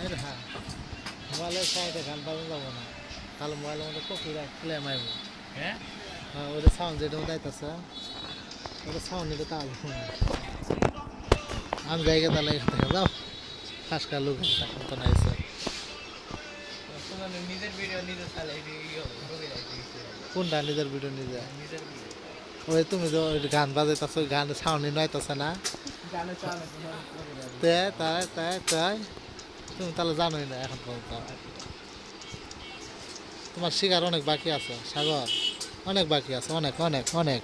আরে হ্যাঁ মোবাইলের সাইডে গান বাজানো যাব না। তাহলে মোবাইলের মধ্যে কপিরাইট ক্লেম আইব হ্যাঁ হ্যাঁ ওটা সাউন্ড যেটা আইতাছে ওটা সাউন্ড নিতে তাহলে আমি তাহলে এখান থেকে যাও। খাসকার লোক তো চালাই ইয়ে কোনটা নিজের ভিডিও নিজে? নিজের ওই তুমি তো গান বাজাইতাছো গান সাউন্ড নয়তাছে না? তে তাই তাই তাই তুমি তাহলে জানোই না এখন পর্যন্ত। তোমার শিকার অনেক বাকি আছে সাগর। অনেক বাকি আছে অনেক অনেক অনেক।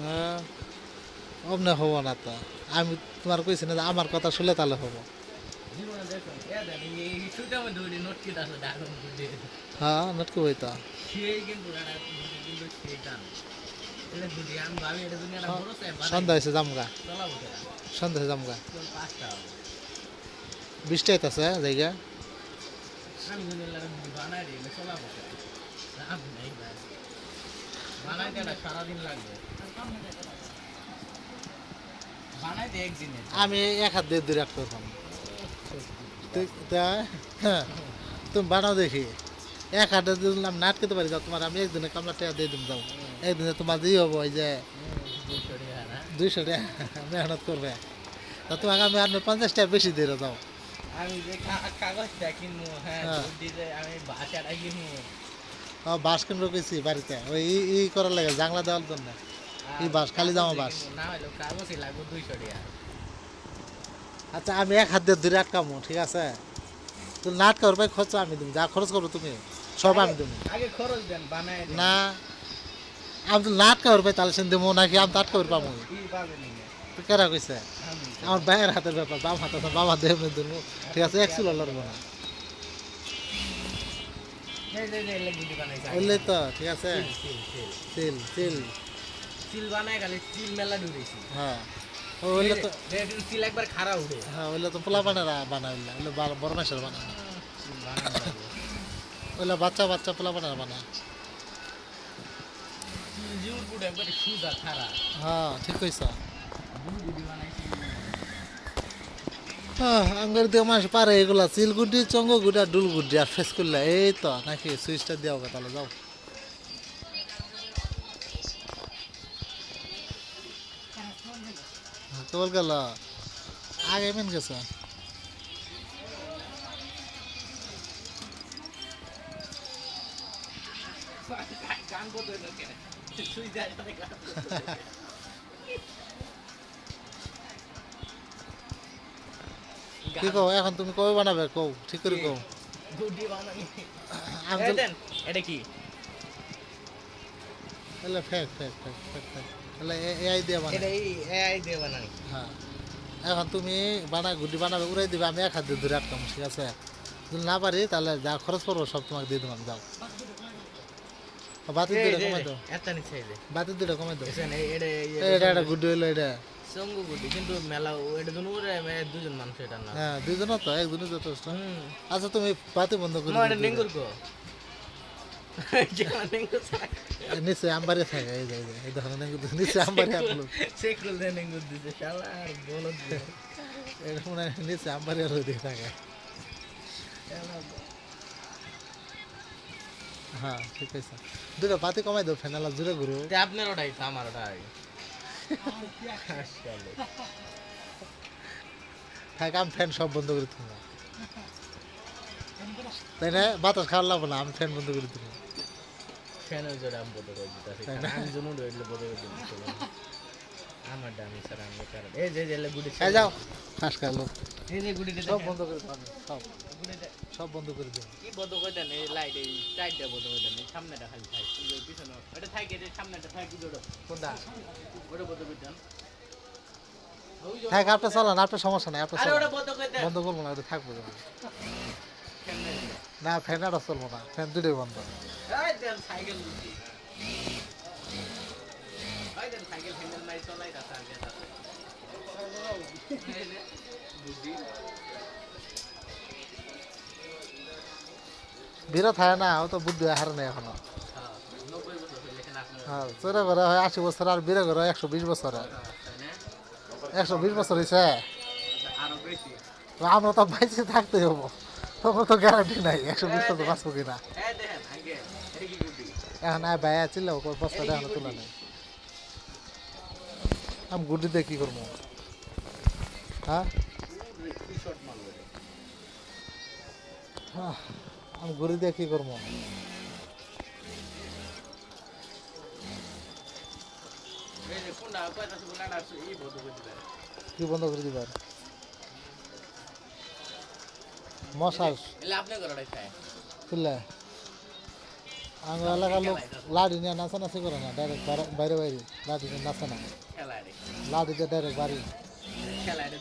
হ্যাঁ অমনে হব না তো। আমি তোমার কইছি না যে আমার কথা শুনলে তাহলে হব। হ্যাঁ নটকে বই তো সন্ধ্যা হয়েছে জামগা। সন্ধ্যা হয়েছে জামগা। বৃষ্টি আইতাছে জায়গা। আমি এক হাত দিয়ে দূরে রাখতে পারতাম হ্যাঁ তুমি বানাও দেখি। এক হাতে দিলাম নাটকেতে পারি যাও তোমার আমি একদিনে কামলা টাকা দিয়ে দিম যাও। একদিনে তোমার দিয়ে হব ওই যে দুইশো টাকা মেহনত করবে। তা তোমাকে আমি আর পঞ্চাশ টাকা বেশি দিয়ে দাও। আমি যে কাগজটা কিনবো হ্যাঁ হ্যাঁ। আমি বাসাটা কিনবো। ও বাস কিনে রেখেছি বাড়িতে? ওই ই- করার লাগে জাংলা দেওয়ার জন্য। আর কি বাস? খালি জামা বাস? না হলেও কাগজই লাগবে দুইশো টাকা। আচ্ছা আমি এক হাত দিয়ে দূরে আটকামো ঠিক আছে? তুমি নাট করবে খরচ আমি তুমি যা খরচ করব তুমি সব আমি দেবো। আগে খরচ দেন বানায় না আমি তো নাট করবে তাহলে সেন দেবো নাকি আমি তাট পাবো। তো কেরা কইছে? আমার ভাইয়ের হাতের ব্যাপার বাম হাতে আছে, বাবা দেহ দেবো ঠিক আছে এক চুলো লড়বো না। এই যে যে এলে গুটি বানাইছে আগে। বললেই তো ঠিক আছে বানায় মেলা হ্যাঁ। একবার হ্যাঁ পোলা বানেরা বড় মাসের বানায়। ওইলে বাচ্চা বাচ্চা পোলা বানার বানায়। হ্যাঁ ঠিক কইছ। আঙ্গার দিয়ে মাস পারে এগুলা চিলগুডি চঙ্গগুডি আর ডুলগুডি আর ফেস করলে এই তো নাকি সুইচটা দেওয়া তাহলে যাও। হ্যাঁ, কেবল গেল। আগে মেন গেছে। গান করতে কেন? সুই গান কি কও এখন তুমি কবে বানাবে? কও ঠিক করে কও। বানানি আমি দেন, এটা কি? তাহলে fake fake fake fake fake. তাহলে এআই দিয়ে এটা বানাই এই এআই দিয়ে বানানি হ্যাঁ। এখন তুমি বানা গুডি বানাবে উড়াই দিবে আমি এক হাত দিয়ে ধরে রাখতাম ঠিক আছে? যদি না পারি তাহলে যা খরচ পড়ব সব তোমাকে দিয়ে দেবো আমি যাও বাতিল দুটো কমাই দাও। এটা নিচে এই যে। দুটো কমাই দাও। এখানে এটা এটা একটা গুডি হইল এটা। সঙ্গু গুটি কিন্তু মেলা এটা দুনো করে দুজন মানুষ এটা না। হ্যাঁ দুজনও তো একজনই যথেষ্ট। আচ্ছা তুমি বাতি বন্ধ করে মা এটা নেঙ্গুর কো। নেঙ্গুর নিচে আম্বারে থাকে এই যে এই দেখো না, নিচে আম্বারে আপলো সেকুল দিয়ে নেঙ্গুর দিছে শালা আর। এটা মনে হয় নিচে আম্বারে আর থাকে। হ্যাঁ ঠিক আছে। দুটো বাতি কমাই দাও ফেনালা জুড়ে ঘুরো। আপনার ওটাই আমার ওটাই। থাক আমি ফ্যান সব বন্ধ করে দেবো তাই না? বাতাস খাওয়ার লাগবো না আমি ফ্যান বন্ধ করে দেবো ফ্যানের জোরে আমি বন্ধ করে না? আমি জন্য রইলে বন্ধ করে আমার দামি স্যার আমি কারণ এই যে যে গুটি এই যাও। ফাঁস খালো এই যে গুটিটা সব বন্ধ করে সব। গুটিটা সব বন্ধ করে দেবো কি বন্ধ করে দেন? এই লাইট এই সাইডটা বন্ধ করে দেন। সামনেটা খালি থাক এই যে পিছনে। এটা থাকে এই সামনেটা থাকে ওটা। কোনটা? ওটা বন্ধ করে দেন। থাক আপনার চলান আপনার সমস্যা নাই ওটা বন্ধ করে দেন। বন্ধ করব না ওটা থাকব। না ফ্যান আর চলবো না ফ্যান দুটোই বন্ধ। দেন সাইকেল ভিড়ও থাকে না ও তো বুদ্ধি হারে নেই এখনও। হ্যাঁ, বছর হ্যাঁ চোরে ঘরে হয় আশি বছর আর বীরে ঘরে একশো বিশ বছর। হয়। একশো বিশ বছর হয়েছে আরও আমরা তো বাইসে থাকতে হব তখন তো গ্যারান্টি নাই একশো বিশ বছর বাঁচবো কিনা। হ্যাঁ এখন আয় ভাই চিল্লাও বস্তাটা এখন তোলা নেই। আমি গুড্ডি দিয়ে কি করব? হ্যাঁ? আহ, আমি গুড়ি দিয়ে কি করব? কি বন্ধ করে দিবার? আমার এলাকার লোক লাঠি নিয়ে নাচানাচি করে না ডাইরেক্ট বাইরে বাইরে লাঠি নিয়ে নাচে না লাঠি দিয়ে ডাইরেক্ট বাড়ি। খেলা রে।